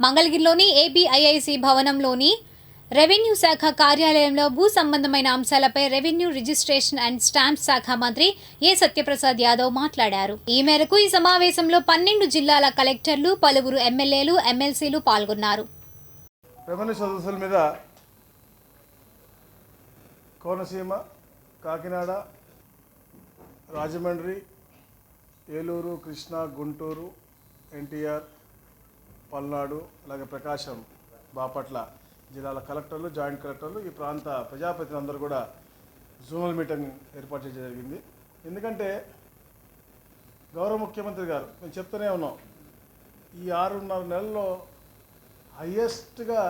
మంగళగిరిలోని ఏబీఐఐసి భవనంలోని రెవెన్యూ శాఖ కార్యాలయంలో భూ సంబంధమైన అంశాలపై రెవెన్యూ రిజిస్ట్రేషన్ అండ్ స్టాంప్ శాఖ మంత్రి ఏ సత్యప్రసాద్ యాదవ్ మాట్లాడారు. ఈ మేరకు ఈ సమావేశంలో పన్నెండు జిల్లాల కలెక్టర్లు పలువురు ఎమ్మెల్యేలు ఎమ్మెల్సీలు పాల్గొన్నారు. రెవెన్యూ సదస్సుల మీద కోనసీమ కాకినాడ రాజమండ్రి ఏలూరు కృష్ణా గుంటూరు ఎన్టీఆర్ పల్నాడు అలాగే ప్రకాశం బాపట్ల జిల్లాల కలెక్టర్లు జాయింట్ కలెక్టర్లు ఈ ప్రాంత ప్రజాప్రతినిధులందరూ కూడా జూనల్ మీటింగ్ ఏర్పాటు చేయడం జరిగింది. ఎందుకంటే గౌరవ ముఖ్యమంత్రి గారు మేము చెప్తూనే ఉన్నాం ఈ ఆరున్నర నెలల్లో హయ్యెస్ట్గా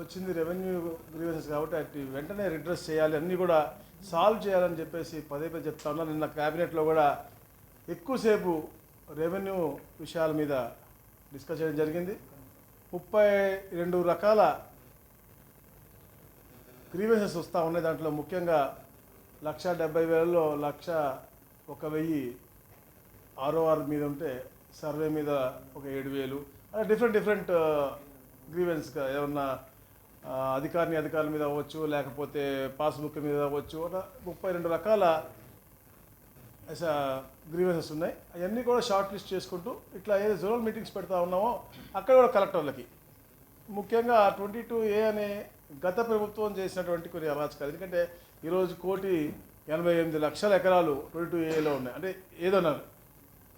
వచ్చింది రెవెన్యూ గ్రీవెన్సెస్ కాబట్టి అటు వెంటనే రిడ్రెస్ చేయాలి అన్నీ కూడా సాల్వ్ చేయాలని చెప్పేసి పదే పదే చెప్తా ఉన్నా నిన్న క్యాబినెట్లో కూడా ఎక్కువసేపు రెవెన్యూ విషయాల మీద డిస్కస్ చేయడం జరిగింది. ముప్పై రెండు రకాల గ్రీవెన్సెస్ వస్తూ ఉన్నాయి. దాంట్లో ముఖ్యంగా లక్ష డెబ్బై వేలలో లక్ష ఒక వెయ్యి ఆర్ఓఆర్ మీద ఉంటే సర్వే మీద ఒక ఏడు వేలు. అలా డిఫరెంట్ డిఫరెంట్ గ్రీవెన్స్గా ఏమన్నా అధికారిని అధికారుల మీద అవ్వచ్చు లేకపోతే పాస్బుక్ మీద అవ్వచ్చు. అలా ముప్పై రెండు రకాల గ్రీవెన్సెస్ ఉన్నాయి. అవన్నీ కూడా షార్ట్ లిస్ట్ చేసుకుంటూ ఇట్లా ఏదో జోనల్ మీటింగ్స్ పెడతా ఉన్నామో అక్కడ కూడా కలెక్టర్లకి ముఖ్యంగా ట్వంటీ టూ ఏ అనే గత ప్రభుత్వం చేసినటువంటి కొన్ని అరాచకాలు. ఎందుకంటే ఈరోజు కోటి ఎనభై ఎనిమిది లక్షల ఎకరాలు ట్వంటీ టూ ఏలో ఉన్నాయి. అంటే ఏదన్నారు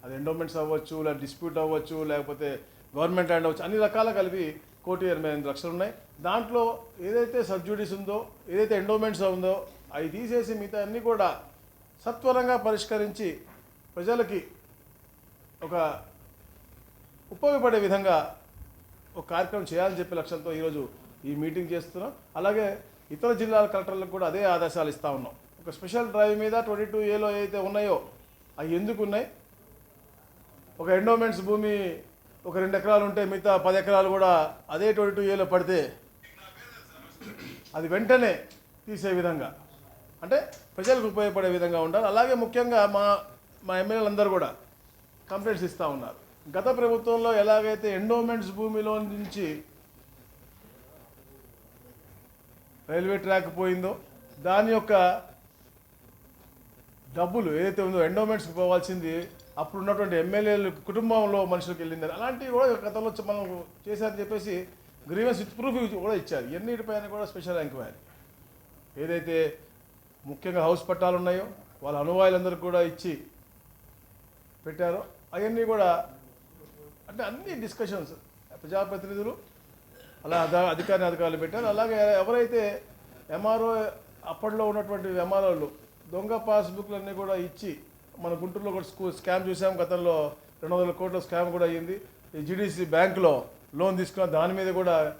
అది ఎండోమెంట్స్ అవ్వచ్చు లేదా డిస్ప్యూట్ అవ్వచ్చు లేకపోతే గవర్నమెంట్ ల్యాండ్ అవ్వచ్చు అన్ని రకాల కలిపి కోటి ఎనభై ఎనిమిది లక్షలు ఉన్నాయి. దాంట్లో ఏదైతే సబ్జుడీస్ ఉందో ఏదైతే ఎండోమెంట్స్ ఉందో అవి తీసేసి మిగతా అన్నీ కూడా సత్వరంగా పరిష్కరించి ప్రజలకి ఒక ఉపయోగపడే విధంగా ఒక కార్యక్రమం చేయాలని చెప్పే లక్ష్యంతో ఈరోజు ఈ మీటింగ్ చేస్తున్నాం. అలాగే ఇతర జిల్లాల కలెక్టర్లకు కూడా అదే ఆదేశాలు ఇస్తూ ఉన్నాం. ఒక స్పెషల్ డ్రైవ్ మీద ట్వంటీ టూ ఏలో ఏవైతే ఉన్నాయో అవి ఎందుకు ఉన్నాయి? ఒక ఎండోమెంట్స్ భూమి ఒక రెండు ఎకరాలు ఉంటే మిగతా పది ఎకరాలు కూడా అదే ట్వంటీ టూ ఏలో పడితే అది వెంటనే తీసే విధంగా అంటే ప్రజలకు ఉపయోగపడే విధంగా ఉండాలి. అలాగే ముఖ్యంగా మా మా ఎమ్మెల్యేలందరూ కూడా కంప్లైంట్స్ ఇస్తూ ఉన్నారు. గత ప్రభుత్వంలో ఎలాగైతే ఎండోమెంట్స్ భూమిలో నుంచి రైల్వే ట్రాక్ పోయిందో దాని యొక్క డబ్బులు ఏదైతే ఉందో ఎండోమెంట్స్కి పోవాల్సింది అప్పుడు ఉన్నటువంటి ఎమ్మెల్యేలు కుటుంబంలో మనుషులకు వెళ్ళిందని. అలాంటివి కూడా గతంలో మనం చేశారని చెప్పేసి గ్రీవెన్స్ విత్ ప్రూఫ్ కూడా ఇచ్చారు. ఎన్నిటిపైన కూడా స్పెషల్ ఎంక్వైరీ ఏదైతే ముఖ్యంగా హౌస్ పట్టాలు ఉన్నాయో వాళ్ళ అనువాయులందరూ కూడా ఇచ్చి పెట్టారో. అవన్నీ కూడా అంటే అన్ని డిస్కషన్స్ ప్రజాప్రతినిధులు అలా అధ- అధికారి అధికారులు పెట్టారు. అలాగే ఎవరైతే ఎంఆర్ఓ అప్పట్లో ఉన్నటువంటి ఎంఆర్ఓలు దొంగ పాస్బుక్లన్నీ కూడా ఇచ్చి మన గుంటూరులో కూడా స్కూ స్కామ్ చూసాం. గతంలో రెండు వందల కోట్ల స్కామ్ కూడా అయ్యింది. ఈ జీడీసీ బ్యాంకులో లోన్ తీసుకున్న దాని మీద కూడా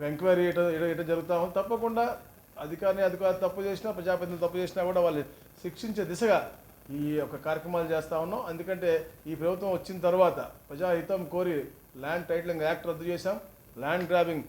ఎంక్వైరీ ఇట జరుగుతూ ఉంది. తప్పకుండా అధికారిని అధికారి తప్పు చేసినా ప్రజాప్రతినిధులు తప్పు చేసినా కూడా వాళ్ళు శిక్షించే దిశగా ఈ యొక్క కార్యక్రమాలు చేస్తూ ఉన్నాం. ఎందుకంటే ఈ ప్రభుత్వం వచ్చిన తర్వాత ప్రజాహితం కోరి ల్యాండ్ టైటిలింగ్ యాక్ట్ రద్దు చేశాం. Land grabbing